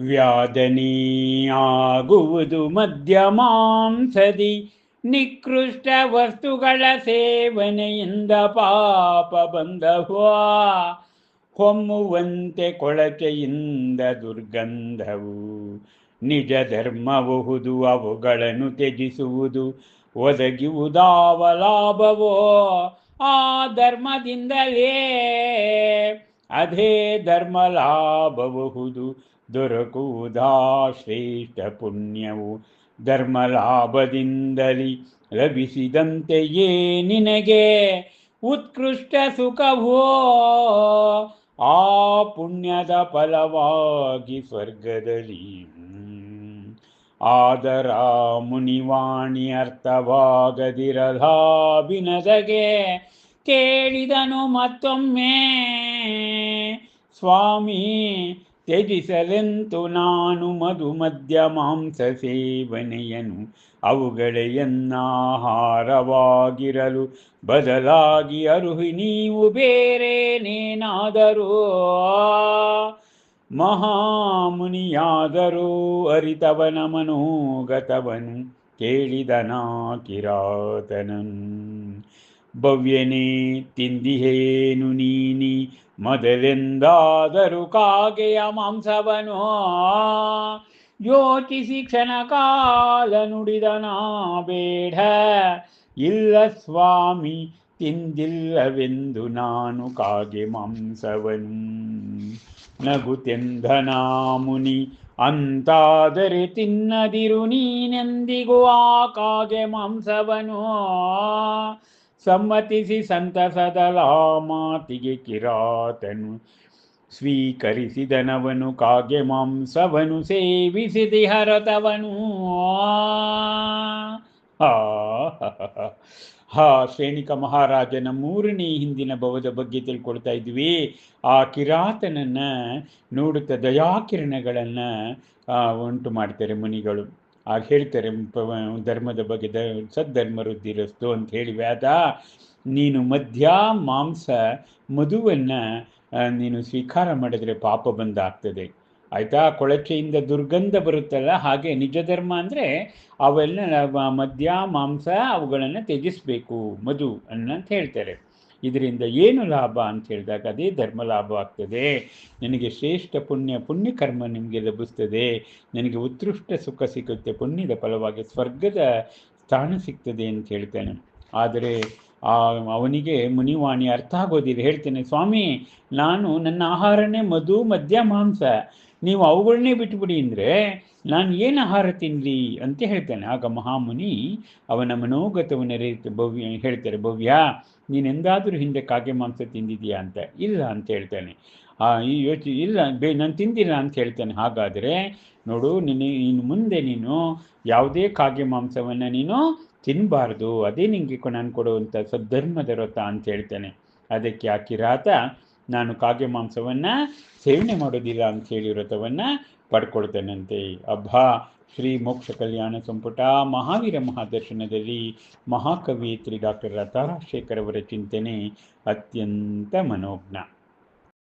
ವ್ಯಾಧನೀಯಾಗುವುದು ಮಧ್ಯಮಾಂಸದಿ ನಿಕೃಷ್ಟ ವಸ್ತುಗಳ ಸೇವನೆಯಿಂದ ಪಾಪ ಬಂದವ ಹೊಮ್ಮುವಂತೆ ಕೊಳಚೆಯಿಂದ ದುರ್ಗಂಧವು, ನಿಜ ಧರ್ಮಬಹುದು ಅವುಗಳನ್ನು ತ್ಯಜಿಸುವುದು ಒದಗಿವುದಾವ ಲಾಭವೋ. ಆ ಧರ್ಮದಿಂದಲೇ ಅದೇ ಧರ್ಮ ಲಾಭಬಹುದು ದೊರಕುವುದಾ ಶ್ರೇಷ್ಠ ಪುಣ್ಯವು. ಧರ್ಮ ಲಾಭದಿಂದಲಿ ಲಭಿಸಿದಂತೆಯೇ ನಿನಗೆ? ಉತ್ಕೃಷ್ಟ ಸುಖವೋ? ಆ ಪುಣ್ಯದ ಫಲವಾಗಿ ಸ್ವರ್ಗದಲ್ಲಿ ಆದರ ಮುನಿವಾಣಿ ಅರ್ಥವಾಗದಿರಲಾಭಿನದಗೆ ಕೇಳಿದನು ಮತ್ತೊಮ್ಮೆ. ಸ್ವಾಮಿ, ತ್ಯಜಿಸಲೆಂತು ನಾನು ಮಧು ಮಧ್ಯ ಮಾಂಸ ಸೇವನೆಯನು. ಅವುಗಳೆಯನ್ನಾಹಾರವಾಗಿರಲು ಬದಲಾಗಿ ಅರುಹಿ ನೀವು ಬೇರೇನೇನಾದರೂ ಮಹಾಮುನಿಯಾದರೂ ಅರಿತವನ ಮನೋಗತವನು. ಕೇಳಿದನಾ ಕಿರಾತನನು ಭವ್ಯನೇ ತಿಂದಿಹೇನು ನೀನಿ, ಮೊದಲೆಂದಾದರೂ ಕಾಗೆಯ ಮಾಂಸವನು. ಯೋಚಿಸಿ ಕ್ಷಣ ಕಾಲ ಬೇಡ. ಇಲ್ಲ ಸ್ವಾಮಿ, ತಿಂದಿಲ್ಲವೆಂದು ನಾನು ಕಾಗೆ ಮಾಂಸವನು. ನಗುತೆಂದನಾ ಮುನಿ, ಅಂತಾದರೆ ತಿನ್ನದಿರು ನೀನೆಂದಿಗೂ ಆ ಕಾಗೆ ಮಾಂಸವನು. ಸಮ್ಮತಿಸಿ ಸಂತಸದ ಮಾತಿಗೆ ಕಿರಾತನು ಸ್ವೀಕರಿಸಿದನವನು ಕಾಗೆ ಮಾಂಸವನು ಸೇವಿಸಿದಿ ಹರತವನು ಹಾ ಹಾ ಶ್ರೇಣಿಕ ಮಹಾರಾಜನ ಮೂರನೇ ಹಿಂದಿನ ಭವದ ಬಗ್ಗೆ ತಿಳ್ಕೊಳ್ತಾ ಇದ್ವಿ ಆ ಕಿರಾತನನ್ನು ನೋಡುತ್ತಾ ದಯಾಕಿರಣಗಳನ್ನು ಉಂಟು ಮಾಡ್ತಾರೆ ಮುನಿಗಳು ಆಗ ಹೇಳ್ತಾರೆ ಧರ್ಮದ ಬಗ್ಗೆ ದ ಸದ್ಧರ್ಮ ವೃದ್ಧಿರಸ್ತು ಅಂತ ಹೇಳಿ ವ್ಯಾದ, ನೀನು ಮಧ್ಯ ಮಾಂಸ ಮಧುವನ್ನು ನೀನು ಸ್ವೀಕಾರ ಮಾಡಿದರೆ ಪಾಪ ಬಂದಾಗ್ತದೆ. ಆಯಿತಾ? ಕೊಳಚೆಯಿಂದ ದುರ್ಗಂಧ ಬರುತ್ತಲ್ಲ, ಹಾಗೆ ನಿಜ ಧರ್ಮ ಅಂದರೆ ಅವೆಲ್ಲ ಮದ್ಯ ಮಾಂಸ ಅವುಗಳನ್ನು ತ್ಯಜಿಸಬೇಕು, ಮಧು ಅನ್ನಂತ ಹೇಳ್ತಾರೆ. ಇದರಿಂದ ಏನು ಲಾಭ ಅಂತ ಹೇಳಿದಾಗ ಅದೇ ಧರ್ಮ ಲಾಭ ಆಗ್ತದೆ. ನನಗೆ ಶ್ರೇಷ್ಠ ಪುಣ್ಯ ಪುಣ್ಯ ಕರ್ಮ ನಿಮಗೆ ಲಭಿಸ್ತದೆ. ನನಗೆ ಉತ್ಕೃಷ್ಟ ಸುಖ ಸಿಗುತ್ತೆ. ಪುಣ್ಯದ ಫಲವಾಗಿ ಸ್ವರ್ಗದ ಸ್ಥಾನ ಸಿಗ್ತದೆ ಅಂತ ಹೇಳ್ತಾನೆ. ಆದರೆ ಆ ಅವನಿಗೆ ಮುನಿವಾಣಿ ಅರ್ಥ ಆಗೋದಿಲ್ಲ. ಹೇಳ್ತೇನೆ, ಸ್ವಾಮಿ, ನಾನು ನನ್ನ ಆಹಾರನೇ ಮಧು, ಮದ್ಯ, ಮಾಂಸ. ನೀವು ಅವುಗಳನ್ನೇ ಬಿಟ್ಟುಬಿಡಿ ಅಂದರೆ ನಾನು ಏನು ಆಹಾರ ತಿನ್ನಲಿ ಅಂತ ಹೇಳ್ತಾನೆ. ಆಗ ಮಹಾಮುನಿ ಅವನ ಮನೋಗತವನ್ನು ರೀತಿ ಭವ್ಯ ಹೇಳ್ತಾರೆ, ಭವ್ಯ ನೀನೆಂದಾದರೂ ಹಿಂದೆ ಕಾಗೆ ಮಾಂಸ ತಿಂದಿದೆಯಾ ಅಂತ? ಇಲ್ಲ, ಅಂತ ಹೇಳ್ತಾನೆ. ಆ, ಈ ಯೋಚನೆ ಇಲ್ಲ, ಬೇ, ನಾನು ತಿಂದಿಲ್ಲ ಅಂತ ಹೇಳ್ತಾನೆ. ಹಾಗಾದರೆ ನೋಡು, ನಿನ್ನ, ಇನ್ನು ಮುಂದೆ ನೀನು ಯಾವುದೇ ಕಾಗೆ ಮಾಂಸವನ್ನು ನೀನು ತಿನ್ನಬಾರ್ದು ಅದೇ ನಿಮಗೆ ನಾನು ಕೊಡುವಂಥ ಸದ್ಧರ್ಮದ ವ್ರತ ಅಂತ ಹೇಳ್ತಾನೆ. ಅದಕ್ಕೆ ಆ ಕಿರಾತ ನಾನು ಕಾಗೆ ಮಾಂಸವನ್ನು ಸೇವನೆ ಮಾಡೋದಿಲ್ಲ ಅಂತ ಹೇಳಿ ವ್ರತವನ್ನು ಪಡ್ಕೊಳ್ತೇನಂತೆ. ಅಬ್ಬಾ, ಶ್ರೀ ಮೋಕ್ಷ ಕಲ್ಯಾಣ ಸಂಪುಟ ಮಹಾವೀರ ಮಹಾದರ್ಶನದಲ್ಲಿ ಮಹಾಕವಿಯತ್ರಿ ಡಾಕ್ಟರ್ ಲತಾರಾಜಶೇಖರ್ ಅವರ ಚಿಂತನೆ ಅತ್ಯಂತ ಮನೋಜ್ಞ.